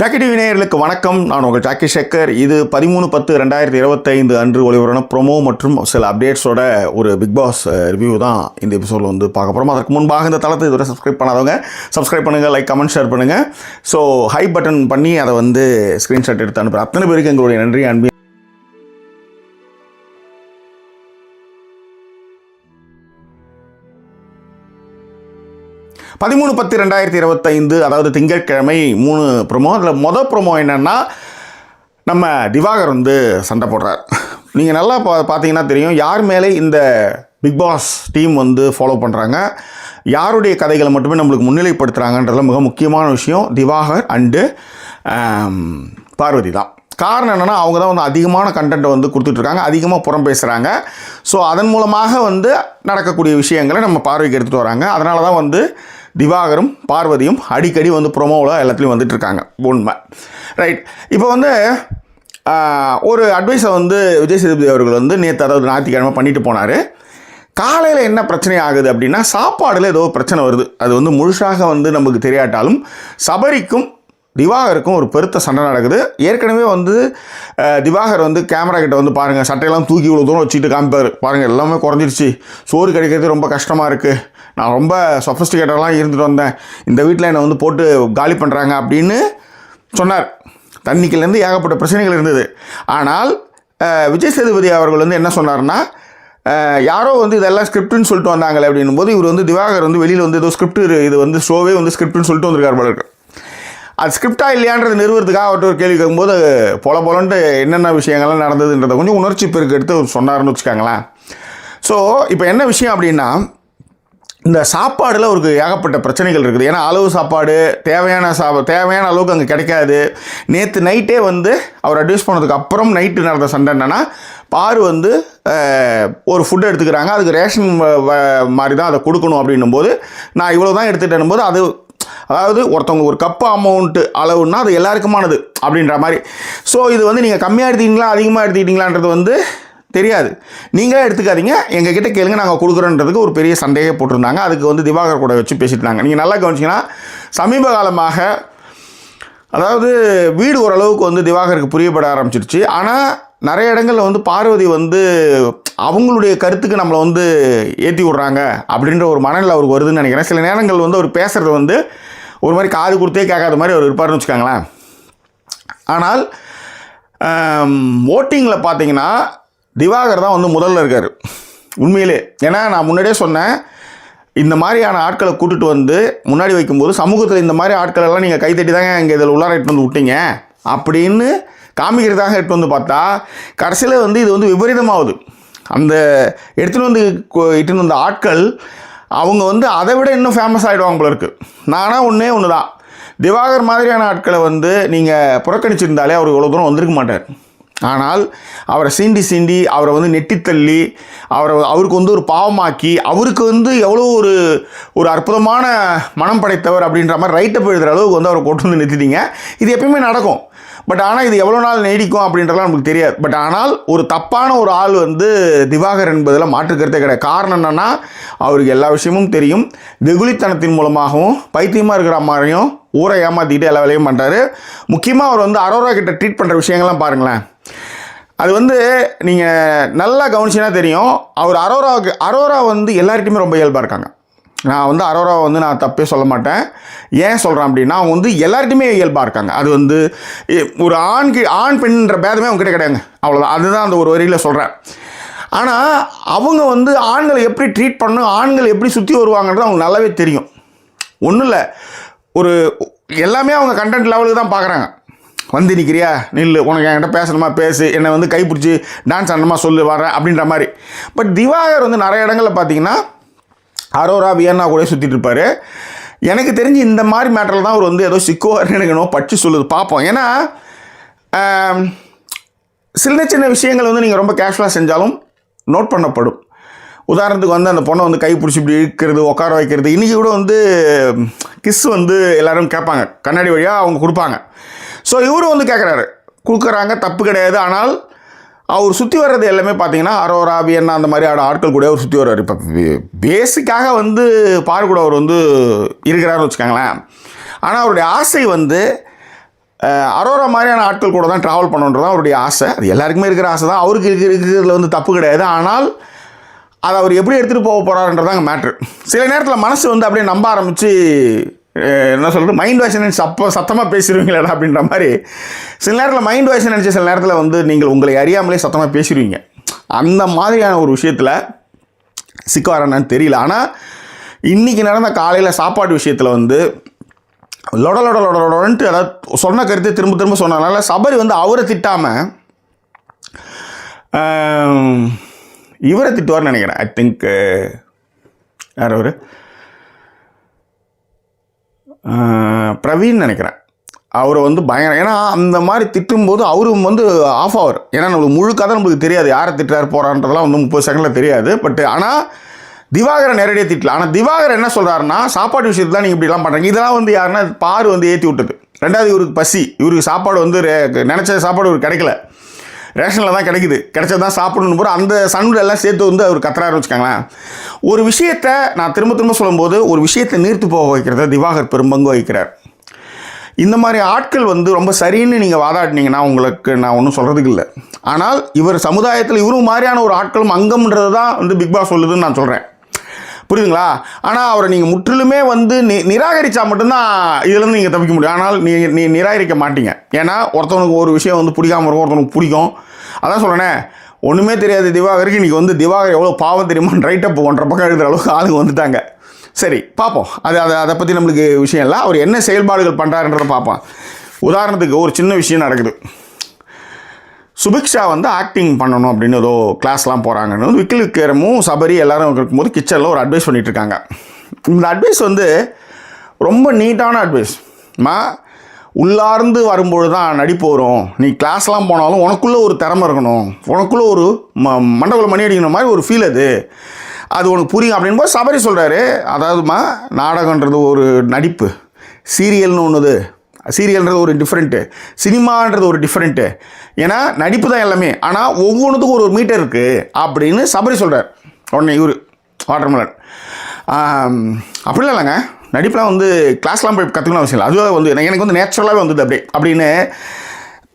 Jackie TV நேயர்களுக்கு வணக்கம். நான் உங்கள் ஜாக்கி ஷேக்கர் இது பதிமூணு பத்து ரெண்டாயிரத்தி இருபத்தைந்து அன்று ஒளிவரான ப்ரோமோ மற்றும் சில அப்டேட்ஸோட ஒரு பிக் பாஸ் ரிவ்யூ தான் இந்த எபிசோடில் வந்து பார்க்க போகிறோம் அதற்கு முன்பாக இந்த தளத்தை இதுவரை சப்ஸ்கிரைப் பண்ணாதவங்க சப்ஸ்கிரைப் பண்ணுங்கள் லைக் கமெண்ட் ஷேர் பண்ணுங்கள் ஸோ ஹை பட்டன் பண்ணி அதை வந்து ஸ்க்ரீன்ஷாட் எடுத்து அனுப்புகிறேன் அத்தனை பேருக்கு எங்களுடைய நன்றி அன்பு. பதிமூணு பத்து ரெண்டாயிரத்தி இருபத்தைந்து அதாவது திங்கட்கிழமை மூணு ப்ரொமோ அதில் மொதல் ப்ரொமோ என்னென்னா நம்ம திவாகர் வந்து சண்டை போடுறார். நீங்கள் நல்லா பா பார்த்தீங்கன்னா தெரியும் யார் மேலே இந்த பிக் பாஸ் டீம் வந்து ஃபாலோ பண்ணுறாங்க யாருடைய கதைகளை மட்டுமே நம்மளுக்கு முன்னிலைப்படுத்துகிறாங்கன்றதுல மிக முக்கியமான விஷயம் திவாகர் அண்டு பார்வதி தான். காரணம் என்னென்னா அவங்க தான் வந்து அதிகமான கண்டென்ட்டை வந்து கொடுத்துட்ருக்காங்க அதிகமாக புறம் பேசுகிறாங்க ஸோ அதன் மூலமாக வந்து நடக்கக்கூடிய விஷயங்களை நம்ம பார்வைக்கு எடுத்துகிட்டு வராங்க. அதனால தான் வந்து திவாகரும் பார்வதியும் அடிக்கடி வந்து ப்ரொமோவில் எல்லாத்துலேயும் வந்துட்டு இருக்காங்க உண்மை. ரைட் இப்போ வந்து ஒரு அட்வைஸை வந்து விஜய் சேதுபதி அவர்கள் வந்து நேற்று அதாவது ஞாயிற்றுக்கிழமை பண்ணிட்டு போனார். காலையில் என்ன பிரச்சனை ஆகுது அப்படின்னா சாப்பாடில் ஏதோ பிரச்சனை வருது. அது வந்து முழுசாக வந்து நமக்கு தெரியாட்டாலும் சபரிக்கும் திவாகருக்கும் ஒரு பெருத்த சண்டை நடக்குது. ஏற்கனவே வந்து திவாகர் வந்து கேமரா கிட்ட வந்து பாருங்கள் சட்டையெல்லாம் தூக்கி இவ்வளோ தூரம் வச்சுக்கிட்டு காமிப்பார். பாருங்கள் எல்லாமே குறைஞ்சிருச்சு. சோறு கிடைக்கிறது ரொம்ப கஷ்டமாக இருக்குது நான் ரொம்ப சொஃபஸ்டிகேட்டெல்லாம் இருந்துட்டு வந்தேன். இந்த வீட்டில் என்னை வந்து போட்டு காலி பண்ணுறாங்க அப்படின்னு சொன்னார். தண்ணிக்கிலேருந்து ஏகப்பட்ட பிரச்சனைகள் இருந்தது. ஆனால் விஜய் சேதுபதி அவர்கள் வந்து என்ன சொன்னார்னா யாரோ வந்து இதெல்லாம் ஸ்கிரிப்ட்னு சொல்லிட்டு வந்தாங்களே அப்படின்னும் போது இவர் வந்து திவாகர் வந்து வெளியில் வந்து ஏதோ ஸ்கிரிப்ட் இது வந்து ஷோவே வந்து ஸ்கிரிப்ட்னு சொல்லிட்டு வந்திருக்கார் போல அது ஸ்கிரிப்டா இல்லையான்றது நிறுவனத்துக்காக அவர்கிட்ட ஒரு கேள்வி கேட்கும்போது போல போலன்ட்டு என்னென்ன விஷயங்கள்லாம் நடந்ததுன்றதை கொஞ்சம் உணர்ச்சி பெருக்கு எடுத்து அவர் சொன்னார்னு வச்சுக்கோங்களேன். ஸோ இப்போ என்ன விஷயம் அப்படின்னா இந்த சாப்பாடில் அவருக்கு ஏகப்பட்ட பிரச்சனைகள் இருக்குது. ஏன்னா அளவு சாப்பாடு தேவையான சா தேவையான அளவுக்கு அங்கே கிடைக்காது. நேற்று நைட்டே வந்து அவர் அட்வைஸ் பண்ணதுக்கு அப்புறம் நைட்டு நடந்த சண்டை என்னென்னா பாரு வந்து ஒரு ஃபுட் எடுத்துக்கிறாங்க. அதுக்கு ரேஷன் மாதிரி தான் அதை கொடுக்கணும் அப்படின்னும் போது நான் இவ்வளோ தான் எடுத்துட்டேன் போது அது அதாவது ஒருத்தவங்க ஒரு கப்பு அமௌண்ட்டு அளவுன்னா அது எல்லாருக்குமானது அப்படின்ற மாதிரி. ஸோ இது வந்து நீங்கள் கம்மியாக எடுத்துக்கிட்டீங்களா அதிகமாக எடுத்துக்கிட்டீங்களான்றது வந்து தெரியாது. நீங்களே எடுத்துக்காதீங்க. எங்கள் கிட்டே கேளுங்க. நாங்கள் கொடுக்குறோன்றதுக்கு ஒரு பெரிய சண்டையே போட்டிருந்தாங்க. அதுக்கு வந்து திவாகர் கூட வச்சு பேசிட்டாங்க. நீங்கள் நல்லா கவனிச்சிங்கன்னா சமீப காலமாக அதாவது வீடு ஓரளவுக்கு வந்து திவாகருக்கு புரியப்பட ஆரம்பிச்சிருச்சு. ஆனால் நிறைய இடங்களில் வந்து பார்வதி வந்து அவங்களுடைய கருத்துக்கு நம்மளை வந்து ஏற்றி விட்றாங்க அப்படின்ற ஒரு மனநிலை அவருக்கு வருதுன்னு நினைக்கிறேன். சில நேரங்கள் வந்து அவர் பேசுகிறது வந்து ஒரு மாதிரி காது கொடுத்தே கேட்காத மாதிரி அவர் இருப்பார்னு வச்சுக்கோங்களேன். ஆனால் ஓட்டிங்கில் பார்த்தீங்கன்னா திவாகர் தான் வந்து முதல்ல இருக்கார். உண்மையிலே. ஏன்னா நான் முன்னாடியே சொன்னேன் இந்த மாதிரியான ஆட்களை கூட்டுட்டு வந்து முன்னாடி வைக்கும்போது சமூகத்தில் இந்த மாதிரி ஆட்கள் எல்லாம் நீங்கள் கைத்தட்டி தாங்க இங்கே இதில் உள்ளார இட்டு வந்து விட்டீங்க. அப்படின்னு காமிக்கிறதாக எடுத்து வந்து பார்த்தா கடைசியில் வந்து இது வந்து விபரீதமாகுது. அந்த எடுத்துகிட்டு வந்து இட்டுன்னு வந்த ஆட்கள் அவங்க வந்து அதை விட இன்னும் ஃபேமஸ் ஆகிடுவாங்க போல இருக்குது நானாக ஒன்றே ஒன்று தான் திவாகர் மாதிரியான ஆட்களை வந்து நீங்கள் புறக்கணிச்சிருந்தாலே அவர் இவ்வளோ தூரம் வந்திருக்க மாட்டார். ஆனால் அவரை சீண்டி சீண்டி அவரை வந்து நெட்டித்தள்ளி அவரை அவருக்கு வந்து ஒரு பாவமாக்கி அவருக்கு வந்து எவ்வளோ ஒரு ஒரு அற்புதமான மனம் படைத்தவர் அப்படின்ற மாதிரி ரைட்டப் எழுதுகிற அளவுக்கு வந்து அவரை கொண்டு வந்து நிறுத்திட்டீங்க. இது எப்பயுமே நடக்கும். பட் ஆனால் இது எவ்வளோ நாள் நீடிக்கும் அப்படின்றலாம் நமக்கு தெரியாது. பட் ஆனால் ஒரு தப்பான ஒரு ஆள் வந்து திவாகர் என்பதில் மாற்றுக்கருத்தே கிடையாது. காரணம் என்னென்னா அவருக்கு எல்லா விஷயமும் தெரியும். வெகுளித்தனத்தின் மூலமாகவும் பைத்தியமாக இருக்கிற மாதிரியும் ஊரை ஏமாற்றிக்கிட்டு எல்லா வேலையும் பண்ணுறாரு முக்கியமாக அவர் வந்து அரோரா கிட்ட ட்ரீட் பண்ணுற விஷயங்கள்லாம் பாருங்களேன். அது வந்து நீங்கள் நல்லா கவனிச்சினா தெரியும். அவர் அரோராவுக்கு அரோரா வந்து எல்லார்கிட்டையுமே ரொம்ப இயல்பாக இருக்காங்க. நான் வந்து அரோராவை வந்து நான் தப்பே சொல்ல மாட்டேன். ஏன் சொல்கிறேன் அப்படின்னா அவங்க வந்து எல்லார்கிட்டையுமே இயல்பாக இருக்காங்க. அது வந்து ஒரு ஆண் கி ஆண் பெண்ன்ற பேதமே அவங்க கிட்டே கிடையாதுங்க. அவ்வளோதான் அதுதான் அந்த ஒரு வரியில் சொல்கிறேன் ஆனால் அவங்க வந்து ஆண்களை எப்படி ட்ரீட் பண்ணணும் ஆண்கள் எப்படி சுற்றி வருவாங்கன்றது அவங்களுக்கு நல்லாவே தெரியும். ஒன்றும் இல்லை ஒரு எல்லாமே அவங்க கண்டென்ட் லெவலுக்கு தான் பார்க்குறாங்க வந்து நிற்கிறியா நில் உனக்கு என்கிட்ட பேசணுமா? பேசு. என்னை வந்து கைப்பிடிச்சி டான்ஸ் ஆடணுமா சொல்லு வரேன் அப்படின்ற மாதிரி. பட் திவாகர் வந்து நிறைய இடங்களில் பார்த்தீங்கன்னா அரோரா வியன்னா கூட சுற்றிட்டு இருப்பார். எனக்கு தெரிஞ்சு இந்த மாதிரி மேட்டரில் தான் அவர் வந்து ஏதோ சிக்குவார்னு எனக்கு நோ பட்சி சொல்லுது. பார்ப்போம் ஏன்னா சின்ன சின்ன விஷயங்கள் வந்து நீங்கள் ரொம்ப கேஷுவலாக செஞ்சாலும் நோட் பண்ணப்படும். உதாரணத்துக்கு வந்து அந்த பொண்ணை வந்து கை பிடிச்சி இப்படி இழுக்கிறது உட்கார வைக்கிறது. இன்றைக்கி கூட வந்து கிஸ் வந்து எல்லாரும் கேட்பாங்க. கண்ணாடி வழியாக அவங்க கொடுப்பாங்க. ஸோ இவரும் வந்து கேட்குறாரு கொடுக்குறாங்க தப்பு கிடையாது. ஆனால் அவர் சுற்றி வர்றது எல்லாமே பார்த்தீங்கன்னா அரோரா வியன்னா அந்த மாதிரி ஆட ஆட்கள் கூட அவர் சுற்றி வர்றாரு இப்போ பேசிக்காக வந்து பார் கூட அவர் வந்து இருக்கிறாருன்னு வச்சுக்கோங்களேன். ஆனால் அவருடைய ஆசை வந்து அரோரா மாதிரியான ஆட்கள் கூட தான் ட்ராவல் பண்ணணுன்றது தான் அவருடைய ஆசை. அது எல்லாருக்குமே இருக்கிற ஆசை தான். அவருக்கு இருக்கிற இருக்கிறதுல வந்து தப்பு கிடையாது. ஆனால் அதை அவர் எப்படி எடுத்துகிட்டு போக போகிறாருன்றதாங்க மேட்ரு சில நேரத்தில் மனசு வந்து அப்படியே நம்ப ஆரம்பித்து என்ன சொல்கிறது மைண்ட் வாய்ஸ் நினச்சி அப்போ சத்தமாக பேசிடுவீங்களா அப்படின்ற மாதிரி. சில நேரத்தில் மைண்ட் வாய்ஸ் நினச்சி சில நேரத்தில் வந்து நீங்கள் உங்களை அறியாமலே சத்தமாக பேசிடுவீங்க அந்த மாதிரியான ஒரு விஷயத்தில் சிக்குவாரான்னு தெரியல. ஆனால் இன்றைக்கி நடந்த காலையில் சாப்பாடு விஷயத்தில் வந்து லொட லொட லொட லொடன்ட்டு அதாவது சொன்ன கருத்தை திரும்ப திரும்ப சொன்னதுனால சபரி வந்து அவரை திட்டாமல் இவரை திட்டுவார்னு நினைக்கிறேன். ஐ திங்க் யார் அவர்? பிரவீன் நினைக்கிறேன். அவரை வந்து பயங்கரம் ஏன்னா அந்த மாதிரி திட்டும்போது அவரும் வந்து ஆஃப் ஆவர் ஏன்னா நம்மளுக்கு முழு கதை நம்மளுக்கு தெரியாது. யாரை திட்டார் போகிறான்றதெல்லாம் வந்து முப்பது செகண்டில் தெரியாது. பட் ஆனால் திவாகரன் நேரடியாக திட்டல. ஆனால் திவாகரன் என்ன சொல்கிறாருன்னா சாப்பாடு விஷயத்தில் தான் நீங்கள் இப்படிலாம் பண்ணுறீங்க இதெல்லாம் வந்து யாருன்னா பாரு வந்து ஏற்றி விட்டது. ரெண்டாவது இவருக்கு பசி. இவருக்கு சாப்பாடு வந்து நினச்ச சாப்பாடு இவருக்கு கிடைக்கல. ரேஷனில் தான் கிடைக்குது. கிடைச்சது தான் சாப்பிடணும் போகிற அந்த சன்னுல எல்லாம் சேர்த்து வந்து அவர் கத்துறாரு வச்சுக்கோங்களேன். ஒரு விஷயத்தை நான் திரும்ப திரும்ப சொல்லும்போது ஒரு விஷயத்தை நீர்த்து போக வைக்கிறத திவாகர் பெரும்பங்கு வகிக்கிறார். இந்த மாதிரி ஆட்கள் வந்து ரொம்ப சரின்னு நீங்கள் வாதாடினீங்கன்னா உங்களுக்கு நான் ஒன்றும் சொல்கிறதுக்கு இல்லை. ஆனால் இவர் சமுதாயத்தில் இவரும் மாதிரியான ஒரு ஆட்களும் அங்கம்ன்றது தான் வந்து பிக் பாஸ் சொல்லுதுன்னு நான் சொல்கிறேன் புரியுதுங்களா? ஆனால் அவரை நீங்கள் முற்றிலுமே வந்து நி நிராகரித்தா மட்டும்தான் இதுலேருந்து நீங்கள் தப்பிக்க முடியும். ஆனால் நீ நீ நிராகரிக்க மாட்டீங்க. ஏன்னா ஒருத்தவனுக்கு ஒரு விஷயம் வந்து பிடிக்காம இருக்கும் ஒருத்தவனுக்கு பிடிக்கும். அதான் சொல்கிறேனே ஒன்றுமே தெரியாது திவாகருக்கு இன்றைக்கி வந்து திவாகர் எவ்வளோ பாவம் தெரியுமான்னு ரைட்டப் ஒன்றரை பக்கம் எழுதுகிற அளவுக்கு ஆளுங்க வந்துட்டாங்க. சரி பார்ப்போம் அது அதை அதை பற்றி நம்மளுக்கு விஷயம் இல்லை. அவர் என்ன செயல்பாடுகள் பண்ணுறாருன்றதை பார்ப்போம் உதாரணத்துக்கு ஒரு சின்ன விஷயம் நடக்குது. சுபிக்ஷா வந்து ஆக்டிங் பண்ணணும் அப்படின்னு ஏதோ கிளாஸ்லாம் போகிறாங்கன்னு வந்து விக்கில் விக்ரமும் சபரி எல்லாரும் இருக்கும்போது கிச்சனில் ஒரு அட்வைஸ் பண்ணிகிட்டு இருக்காங்க. இந்த அட்வைஸ் வந்து ரொம்ப நீட்டான அட்வைஸ் மா உள்ளார்ந்து வரும்பொழுது தான் நடிப்பு வரும். நீ கிளாஸ்லாம் போனாலும் உனக்குள்ளே ஒரு திறமை இருக்கணும். உனக்குள்ளே ஒரு ம மண்டபத்தில் மணி அடிக்கிற மாதிரி ஒரு ஃபீல் அது. அது உனக்கு புரியும் அப்படின்போது சபரி சொல்கிறாரு அதாவதுமா நாடகன்றது ஒரு நடிப்பு. சீரியல்னு ஒன்றுது சீரியல்ன்றது ஒரு டிஃப்ரெண்ட்டு சினிமான்றது ஒரு டிஃப்ரெண்ட்டு ஏன்னா நடிப்பு தான் எல்லாமே. ஆனால் ஒவ்வொன்றுத்துக்கும் ஒரு ஒரு மீட்டர் இருக்குது அப்படின்னு சபரி சொல்கிறார் உடனே இவர் வாட்டர்மலன். அப்படிலாம் இல்லைங்க. நடிப்புலாம் வந்து கிளாஸ்லாம் போய் கற்றுக்கணும் அவசியம் இல்லை. அதுவே வந்து எனக்கு வந்து நேச்சுரலாகவே வந்தது அப்படியே. அப்படின்னு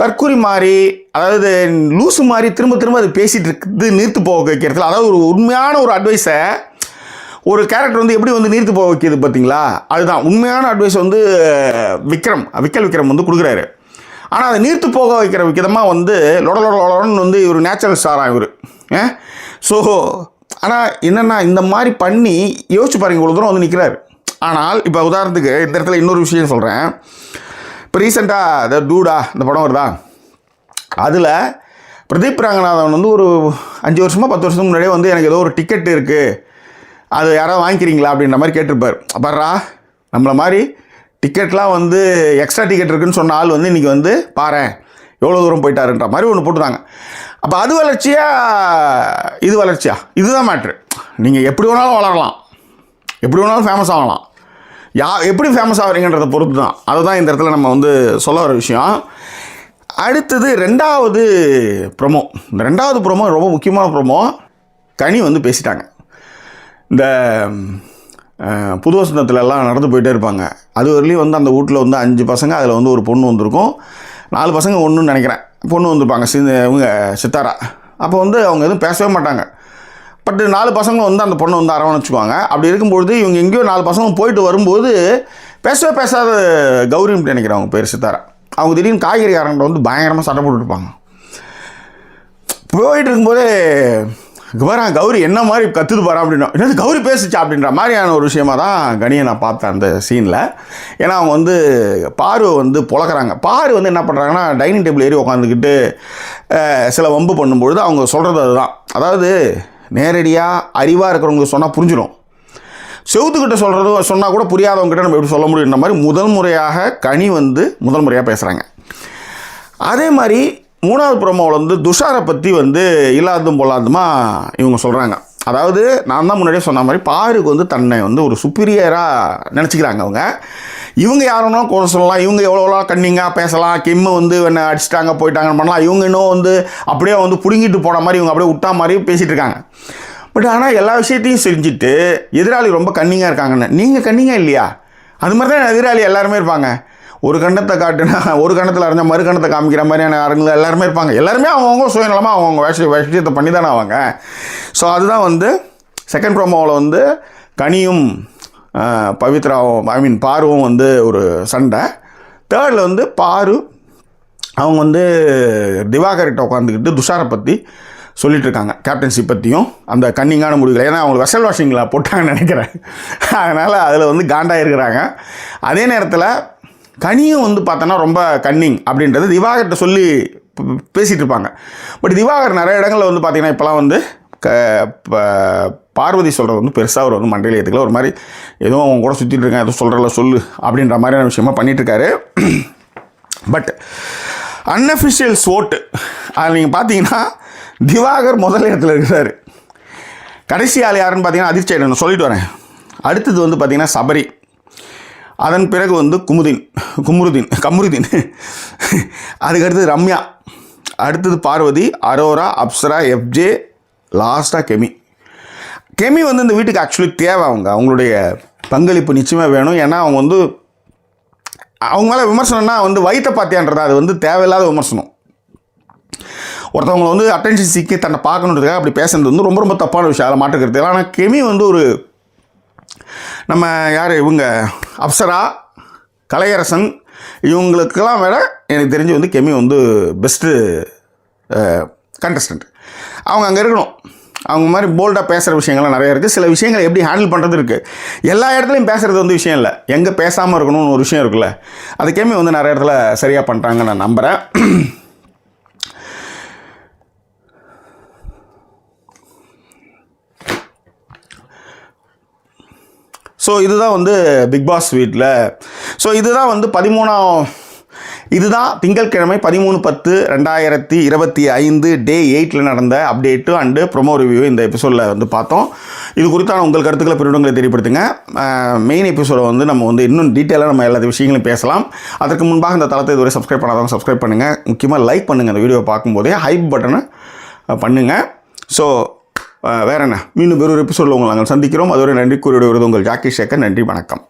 தற்கொலை மாதிரி அதாவது லூசு மாதிரி திரும்ப திரும்ப அது பேசிகிட்டு இருக்குது நிறுத்து போக வைக்கிறதுல. அதாவது ஒரு உண்மையான ஒரு அட்வைஸை ஒரு கேரக்டர் வந்து எப்படி வந்து நீர்த்து போக வைக்கிது பார்த்தீங்களா? அதுதான். உண்மையான அட்வைஸ் வந்து விக்ரம் விக்கல் விக்ரம் வந்து கொடுக்குறாரு. ஆனால் அதை நீர்த்து போக வைக்கிற விதமாக வந்து லொட வந்து இவர் நேச்சுரல் ஸ்டாராக இவர். ஸோ ஆனால் என்னென்னா இந்த மாதிரி பண்ணி யோசிச்சு பாருங்க இவ்வளோ தூரம் வந்து நிற்கிறாரு ஆனால் இப்போ உதாரணத்துக்கு இந்த இடத்துல இன்னொரு விஷயம் சொல்கிறேன் இப்போ ரீசெண்டாக இந்த டூடா இந்த படம் வருதா? அதில் பிரதீப் ரங்கநாதன் வந்து ஒரு அஞ்சு வருஷமாக பத்து வருஷத்துக்கு முன்னாடியே வந்து எனக்கு ஏதோ ஒரு டிக்கெட் இருக்குது அது யாராவது வாங்கிக்கிறீங்களா அப்படின்ற மாதிரி கேட்டிருப்பார். பாருடா நம்மளை மாதிரி டிக்கெட்லாம் வந்து எக்ஸ்ட்ரா டிக்கெட் இருக்குன்னு சொன்ன ஆள் வந்து இன்றைக்கி வந்து பாரு எவ்வளோ தூரம் போயிட்டாருன்ற மாதிரி ஒன்று போட்டுருந்தாங்க. அப்போ அது வளர்ச்சியா இது வளர்ச்சியா? இதுதான் மேட்ரு நீங்கள் எப்படி வேணாலும் வளரலாம். எப்படி வேணாலும் ஃபேமஸ் ஆகலாம். யா எப்படி ஃபேமஸ் ஆகிறீங்கன்றதை பொறுத்து தான் அதுதான் இந்த இடத்துல நம்ம வந்து சொல்ல வர விஷயம். அடுத்தது ரெண்டாவது ப்ரொமோ இந்த ரெண்டாவது ப்ரொமோ ரொம்ப முக்கியமான ப்ரொமோ கனி வந்து பேசிட்டாங்க. இந்த புது வசந்தத்துலலாம் நடந்து போயிட்டே இருப்பாங்க. அது வரலையும் வந்து அந்த வீட்டில் வந்து அஞ்சு பசங்க அதில் வந்து ஒரு பொண்ணு வந்திருக்கும். நாலு பசங்க ஒன்றுன்னு நினைக்கிறேன். பொண்ணு வந்திருப்பாங்க சி இவங்க சித்தாரா. அப்போ வந்து அவங்க எதுவும் பேசவே மாட்டாங்க. பட் நாலு பசங்க வந்து அந்த பொண்ணை வந்து அரவணைச்சுக்குவாங்க. அப்படி இருக்கும்பொழுது இவங்க எங்கேயோ நாலு பசங்க போயிட்டு வரும்போது பேசவே பேசாத கௌரின்னு நினைக்கிறேன் அவங்க பேர் சித்தாரா. அவங்க திடீர்னு காய்கறிக்காரங்கிட்ட வந்து பயங்கரமாக சட்டை போட்டுருப்பாங்க இருப்பாங்க. போயிட்டு இருக்கும்போதே வரா கௌரி என்ன மாதிரி கத்துது பாரு அப்படின்னா என்னது கௌரி பேசுச்சா அப்படின்ற மாதிரியான ஒரு விஷயமா தான் கனியை நான் பார்த்தேன் அந்த சீனில் ஏன்னா அவங்க வந்து பாரு வந்து புழக்கிறாங்க பாரு வந்து என்ன பண்ணுறாங்கன்னா டைனிங் டேபிள் ஏறி உட்காந்துக்கிட்டு சில வம்பு பண்ணும்பொழுது அவங்க சொல்கிறது அதுதான். அதாவது நேரடியாக அறிவாக இருக்கிறவங்களுக்கு சொன்னால் புரிஞ்சிடும் செவுத்துக்கிட்ட சொல்கிறது சொன்னால் கூட புரியாதவங்ககிட்ட நம்ம எப்படி சொல்ல முடியுன்ற மாதிரி முதல் முறையாக கனி வந்து முதல் முறையாக பேசுகிறாங்க அதே மாதிரி மூணாவது ப்ரோமோவில் வந்து துஷாரை பற்றி வந்து இல்லாததும் பொல்லாததுமா இவங்க சொல்கிறாங்க அதாவது நான் தான் முன்னாடியே சொன்ன மாதிரி பாருக்கு வந்து தன்னை வந்து ஒரு சுப்பீரியராக நினச்சிக்கிறாங்க அவங்க. இவங்க யாருன்னா குறை சொல்லலாம். இவங்க எவ்வளோலாம் கண்ணிங்காக பேசலாம். கெம்மு வந்து என்ன அடிச்சிட்டாங்க போயிட்டாங்கன்னு பண்ணலாம். இவங்க இன்னும் வந்து அப்படியே வந்து பிடுங்கிட்டு போன மாதிரி இவங்க அப்படியே விட்டா மாதிரி பேசிகிட்டு இருக்காங்க பட் ஆனால் எல்லா விஷயத்தையும் செஞ்சுட்டு எதிராளி ரொம்ப கன்னிங்காக இருக்காங்கன்னு. நீங்கள் கன்னிங்காக இல்லையா? அது மாதிரி தான் எதிராளி எல்லாருமே இருப்பாங்க. ஒரு கண்ணத்தை காட்டுனா ஒரு கண்ணத்தில் அறிஞ்சால் மறு கண்ணத்தை காமிக்கிற மாதிரியான ஆளுங்க எல்லாருமே இருப்பாங்க. எல்லாருமே அவங்கவுங்க சுயநலமாக அவங்கவுங்க விஷய விஷயத்தை பண்ணி தானே அவங்க ஸோ அதுதான் வந்து செகண்ட் ப்ரோமோவில் வந்து கனியும் பவித்ராவும் ஐ மீன் பாருவும் வந்து ஒரு சண்டை. தேர்டில் வந்து பாரு அவங்க வந்து திவாகர்கிட்ட உட்காந்துக்கிட்டு துஷாரை பற்றி சொல்லிட்டு இருக்காங்க கேப்டன்சி பற்றியும் அந்த கன்னிங்கான முடிவுகள். ஏன்னா அவங்க வெசல் வாஷிங்கில் போட்டாங்கன்னு நினைக்கிறேன். அதனால் அதில் வந்து காண்டாக இருக்கிறாங்க. அதே நேரத்தில் கனியும் வந்து பார்த்தோன்னா ரொம்ப கன்னிங் அப்படின்றது திவாகர்கிட்ட சொல்லி பேசிகிட்டு இருப்பாங்க பட் திவாகர் நிறைய இடங்களில் வந்து பார்த்திங்கன்னா இப்போலாம் வந்து க ப- பார்வதி சொல்கிறது வந்து பெருசாக அவர் வந்து மண்டையில் ஏற்றுக்கல ஒரு மாதிரி ஏதோ அவங்க கூட சுற்றிட்டு இருக்கேன் எதுவும் சொல்கிறல சொல்லு அப்படின்ற மாதிரியான விஷயமா பண்ணிகிட்ருக்காரு பட் அன்அஃபிஷியல்ஸ் ஓட்டு அதில் நீங்கள் பார்த்தீங்கன்னா திவாகர் முதல் இடத்துல இருக்கிறாரு. கடைசி ஆள் யாருன்னு பார்த்தீங்கன்னா அதிர்ச்சி நான் சொல்லிட்டு வரேன். அடுத்தது வந்து பார்த்திங்கன்னா சபரி. அதன் பிறகு வந்து குமுதின் குமுருதீன் கமருதீன். அதுக்கடுத்து ரம்யா. அடுத்தது பார்வதி அரோரா அப்சரா எஃப்ஜே லாஸ்ட்டாக கெமி. கெமி வந்து இந்த வீட்டுக்கு ஆக்சுவலி தேவை அவங்க. அவங்களுடைய பங்களிப்பு நிச்சயமாக வேணும். ஏன்னா அவங்க வந்து அவங்க மேலே விமர்சனம்னா வந்து வயிற்ற பார்த்தியான்றது அது வந்து தேவையில்லாத விமர்சனம். ஒருத்தவங்களை வந்து அட்டென்ஷன் சீக்கி தன்னை பார்க்கணுன்றதுக்காக அப்படி பேசுறது வந்து ரொம்ப ரொம்ப தப்பான விஷயம். அதில் மாட்டுக்கிறது ஆனால் கெமி வந்து ஒரு நம்ம யார்? இவங்க அப்சரா கலையரசன். இவங்களுக்கெல்லாம் விட எனக்கு தெரிஞ்சு வந்து கெமி வந்து பெஸ்ட்டு கண்டஸ்டன்ட் அவங்க அங்கே இருக்கணும். அவங்க மாதிரி போல்டாக பேசுகிற விஷயங்கள்லாம் நிறைய இருக்குது சில விஷயங்களை எப்படி ஹேண்டில் பண்ணுறது இருக்குது எல்லா இடத்துலையும் பேசுகிறது வந்து விஷயம் இல்லை. எங்கே பேசாமல் இருக்கணும்னு ஒரு விஷயம் இருக்குல்ல. அது கெமி வந்து நிறைய இடத்துல சரியாக பண்ணுறாங்க நான் நம்புகிறேன் ஸோ இதுதான் வந்து பிக் பாஸ் வீட்டில் ஸோ இதுதான் வந்து பதிமூணாம் இதுதான் திங்கட்கிழமை பதிமூணு பத்து ரெண்டாயிரத்தி இருபத்தி ஐந்து டே எயிட்டில் நடந்த அப்டேட்டு அண்டு ப்ரொமோ ரிவ்யூ இந்த எபிசோடில் வந்து பார்த்தோம். இது குறித்தான உங்கள் கருத்துக்களை பிரிவிடங்களை தெரியப்படுத்துங்க. மெயின் எபிசோடை வந்து நம்ம வந்து இன்னும் டீட்டெயிலாக நம்ம எல்லா விஷயங்களையும் பேசலாம். அதற்கு முன்பாக இந்த தளத்தை இதுவரை சப்ஸ்கிரைப் பண்ணாதவங்க சப்ஸ்கிரைப் பண்ணுங்கள் முக்கியமாக லைக் பண்ணுங்கள் அந்த வீடியோவை பார்க்கும்போதே. ஹைப் பட்டனை பண்ணுங்கள் ஸோ வேற என்ன? மீண்டும் வேறொரு எபிசோடில் உங்களை நாங்கள் சந்திக்கிறோம். அதுவரை நன்றி. கூறிய உங்கள் ஜாக்கி சேகர். நன்றி. வணக்கம்.